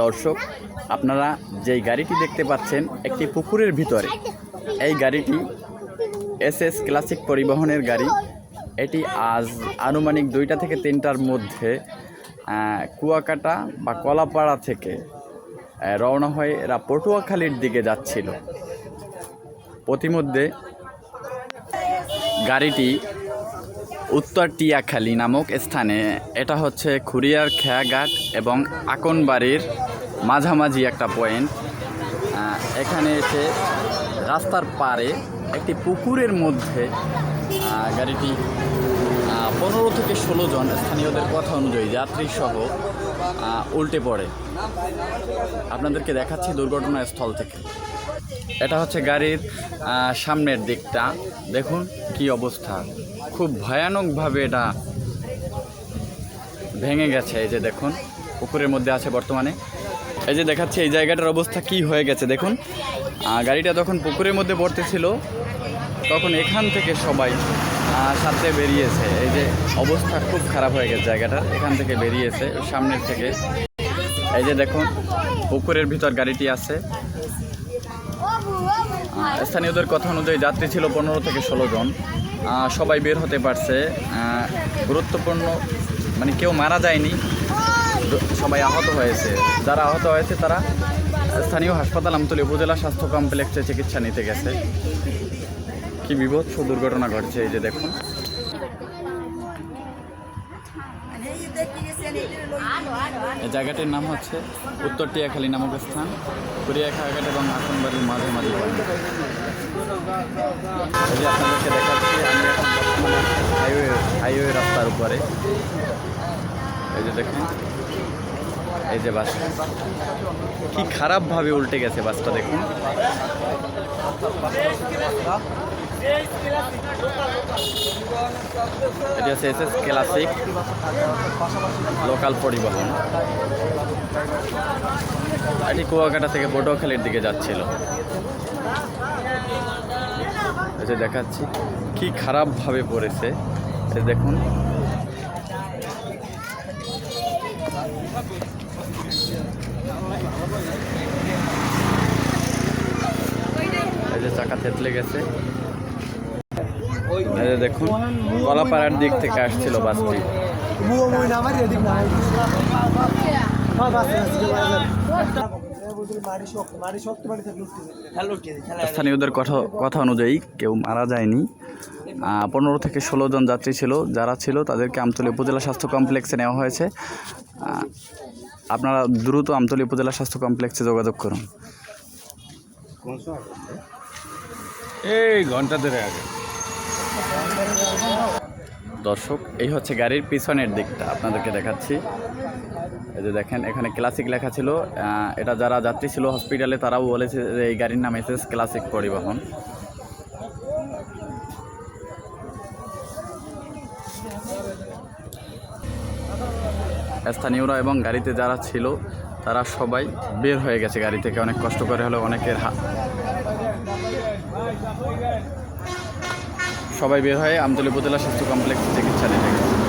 দর্শক, আপনারা যেই গাড়িটি দেখতে পাচ্ছেন, একটি পুকুরের ভিতরে। এই গাড়িটি এস এস ক্লাসিক পরিবহনের গাড়ি। এটি আজ আনুমানিক দুইটা থেকে তিনটার মধ্যে কুয়াকাটা বা কলাপাড়া থেকে রওনা হয়ে এরা পটুয়াখালীর দিকে যাচ্ছিল। প্রতিমধ্যে গাড়িটি উত্তর টিয়াখালী নামক স্থানে। এটা হচ্ছে খুরিয়ার খেয়াঘাট এবং আকনবাড়ির মাঝামাঝি একটা পয়েন্ট। এখানে এসে রাস্তার পারে একটি পুকুরের মধ্যে গাড়িটি পনেরো থেকে ষোলো জন স্থানীয়দের কথা অনুযায়ী যাত্রী সহ উল্টে পড়ে। আপনাদেরকে দেখাচ্ছি দুর্ঘটনাস্থল থেকে। এটা হচ্ছে গাড়ির সামনের দিকটা। দেখুন কি অবস্থা। খুব ভয়ানকভাবে এটা ভেঙে গেছে। এই যে দেখুন, পুকুরের মধ্যে আছে বর্তমানে। এই যে দেখাচ্ছি, এই জায়গাটার অবস্থা কি হয়ে গেছে দেখুন। গাড়িটা তখন পুকুরের মধ্যে পড়তেছিল, তখন এখান থেকে সবাই সাথে বেরিয়েছে। এই যে অবস্থা খুব খারাপ হয়ে গেছে জায়গাটার এখান থেকে বেরিয়েছে, সামনের থেকে। এই যে দেখুন, পুকুরের ভিতর গাড়িটি আছে। স্থানীয়দের কথা অনুযায়ী যাত্রী ছিল পনেরো থেকে ষোলো জন। সবাই বের হতে পারছে। গুরুত্বপূর্ণ মানে কেউ মারা যায়নি। সবাই আহত হয়েছে। যারা আহত হয়েছে, তারা স্থানীয় হাসপাতাল আমতলী উপজেলা স্বাস্থ্য কমপ্লেক্সে চিকিৎসা নিতে গেছে। কি বিভৎস দুর্ঘটনা ঘটছে, এই যে দেখুন। জায়গাটির নাম হচ্ছে উত্তর টিয়াখালী নামক স্থান কুরিয়াখাঘাট এবং আকনবাড়ির মাঝে মাঝে আপনাদেরকে দেখাচ্ছি, আমি এখন হাইওয়ে হাইওয়ে রাস্তার উপরে। এই যে দেখুন, এই যে বাস। কি খারাপভাবে উল্টে গেছে বাসটা দেখুন। এটি হচ্ছে এস এস ক্লাসিক লোকাল পরিবহন। এটি কুয়াকাটা থেকে পটুয়াখালীর দিকে যাচ্ছিল। দেখাচ্ছি, কি খারাপভাবে পড়েছে দেখুন। এই যে চাকা থেতলে গেছে। এই দেখুন, কলাপাড়ার দিক থেকে আসছিল বাসটি। স্থানীয়দের কথা কথা অনুযায়ী কেউ মারা যায়নি। পনেরো থেকে ষোলো জন যাত্রী ছিল, যারা ছিল তাদেরকে আমতলী উপজেলা স্বাস্থ্য কমপ্লেক্সে নেওয়া হয়েছে। আপনারা দ্রুত আমতলী উপজেলা স্বাস্থ্য কমপ্লেক্সে যোগাযোগ করুন। এই ঘণ্টা ধরে আগে। দর্শক, এই হচ্ছে গাড়ির পিছনের দিকটা। আপনাদেরকে দেখাচ্ছি। এই যে দেখেন, এখানে ক্লাসিক লেখা ছিল। এটা যারা যাত্রী ছিল হসপিটালে তারাও বলেছে যে এই গাড়ির নাম এসএস ক্লাসিক পরিবহন। স্থানীয়রা এবং গাড়িতে যারা ছিল, তারা সবাই বের হয়ে গেছে গাড়ি থেকে। অনেক কষ্ট করে হলেও অনেকের হা সবাই বের হয়ে আমতলী উপজেলা স্বাস্থ্য কমপ্লেক্সে চিকিৎসালয়ে